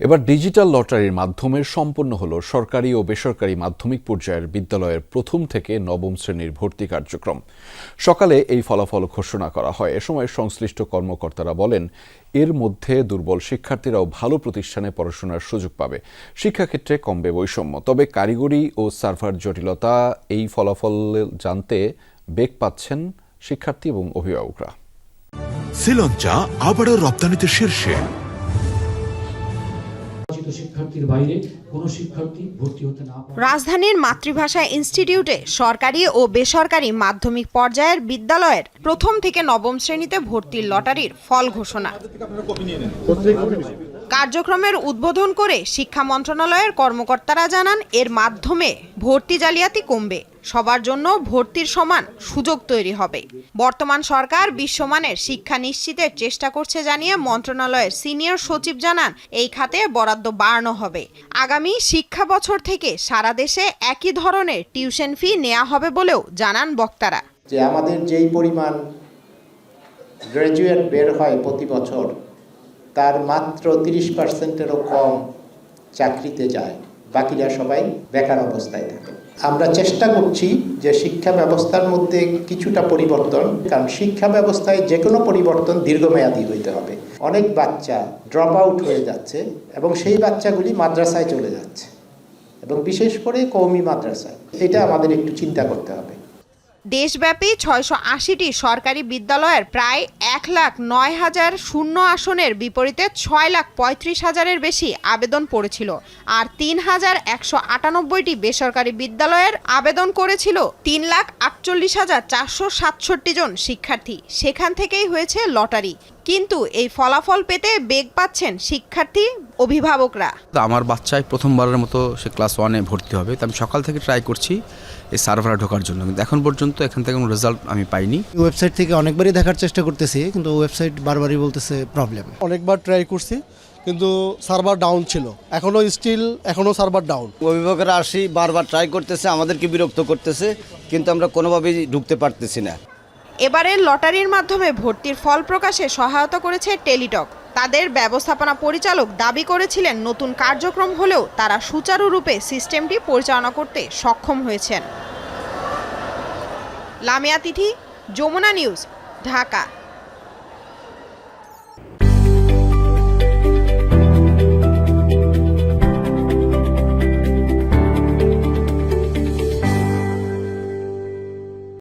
এবার ডিজিটাল লটারির মাধ্যমে সম্পন্ন হল সরকারি ও বেসরকারি মাধ্যমিক পর্যায়ের বিদ্যালয়ের প্রথম থেকে নবম শ্রেণির ভর্তি কার্যক্রম। সকালে এই ফলাফল ঘোষণা করা হয়। এ সময় সংশ্লিষ্ট কর্মকর্তারা বলেন, এর মধ্যে দুর্বল শিক্ষার্থীরাও ভালো প্রতিষ্ঠানে পড়াশোনার সুযোগ পাবে। শিক্ষাক্ষেত্রে কমবে বৈষম্য। তবে কারিগরি ও সার্ভার জটিলতা, এই ফলাফল জানতে বেগ পাচ্ছেন শিক্ষার্থী এবং অভিভাবকরা। শ্রীলঞ্চা আবারও রপ্তানিতে শীর্ষে। শিক্ষার্থীর বাইরে কোনো শিক্ষার্থী ভর্তি হতে না রাজধানীর মাতৃভাষা ইনস্টিটিউটে সরকারি ও বেসরকারি মাধ্যমিক পর্যায়ের বিদ্যালয়ের প্রথম থেকে নবম শ্রেণীতে ভর্তির লটারির ফল ঘোষণা। কার্যক্রমের উদ্বোধন করে শিক্ষা মন্ত্রণালয়ের কর্মকর্তারা জানান, এর মাধ্যমে ভর্তি জালিয়াতি কমবে। সবার জন্য ভর্তির সমান সুযোগ তৈরি হবে। বর্তমান সরকার বিশ্বমানের শিক্ষা নিশ্চিতের চেষ্টা করছে জানিয়ে মন্ত্রণালয়ের সিনিয়র সচিব জানান, এই খাতে বরাদ্দ বাড়ানো হবে। আগামী শিক্ষা বছর থেকে সারা দেশে একই ধরনের টিউশন ফি নেওয়া হবে বলেও জানান বক্তারা। যে আমাদের যেই পরিমাণ গ্র্যাজুয়েট বের হয় প্রতি বছর, তার মাত্র তিরিশ পার্সেন্টেরও কম চাকরিতে যায়। বাকিরা সবাই বেকার অবস্থায় থাকে। আমরা চেষ্টা করছি যে শিক্ষা ব্যবস্থার মধ্যে কিছুটা পরিবর্তন, কারণ শিক্ষা ব্যবস্থায় যে কোনো পরিবর্তন দীর্ঘমেয়াদী হইতে হবে। অনেক বাচ্চা ড্রপ আউট হয়ে যাচ্ছে এবং সেই বাচ্চাগুলি মাদ্রাসায় চলে যাচ্ছে এবং বিশেষ করে কৌমি মাদ্রাসায় এটা আমাদের একটু চিন্তা করতে হবে। দেশব্যাপী ছয়শো আশিটি সরকারি বিদ্যালয়ের প্রায় এক লাখ নয় হাজার শূন্য আসনের বিপরীতে ছয় লাখ পঁয়ত্রিশ হাজারের বেশি আবেদন পড়েছিল। আর তিন হাজার একশো আটানব্বইটি বেসরকারি বিদ্যালয়ের আবেদন করেছিল তিন লাখ আটচল্লিশ হাজার চারশো সাতষট্টি জন শিক্ষার্থী। সেখান থেকেই হয়েছে লটারি। কিন্তু এই ফলাফল পেতে বেগ পাচ্ছেন শিক্ষার্থী অভিভাবকরা। তো আমার বাচ্চায় প্রথমবারের মতো সে ক্লাস ওয়ানে ভর্তি হবে। তো আমি সকাল থেকে ট্রাই করছি এই সার্ভারে ঢোকার জন্য। কিন্তু এখন পর্যন্ত এখান থেকে কোনো রেজাল্ট আমি পাইনি। ওয়েবসাইট থেকে অনেকবারই দেখার চেষ্টা করতেছি কিন্তু ওয়েবসাইট বারবারই বলতেছে প্রবলেম অনেকবার ট্রাই করছি কিন্তু সার্ভার ডাউন ছিল। এখনও স্টিল এখনও সার্ভার ডাউন অভিভাবকরা আসি বারবার ট্রাই করতেছে আমাদেরকে বিরক্ত করতেছে কিন্তু আমরা কোনোভাবেই ঢুকতে পারতেছি না। এবারের লটারির মাধ্যমে ভর্তির ফল প্রকাশে সহায়তা করেছে টেলিটক। তাদের ব্যবস্থাপনা পরিচালক দাবি করেছিলেন, নতুন কার্যক্রম হলেও তারা সুচারুরূপে সিস্টেমটি পরিচালনা করতে সক্ষম হয়েছেন। লামিয়া তিথি, যমুনা নিউজ, ঢাকা।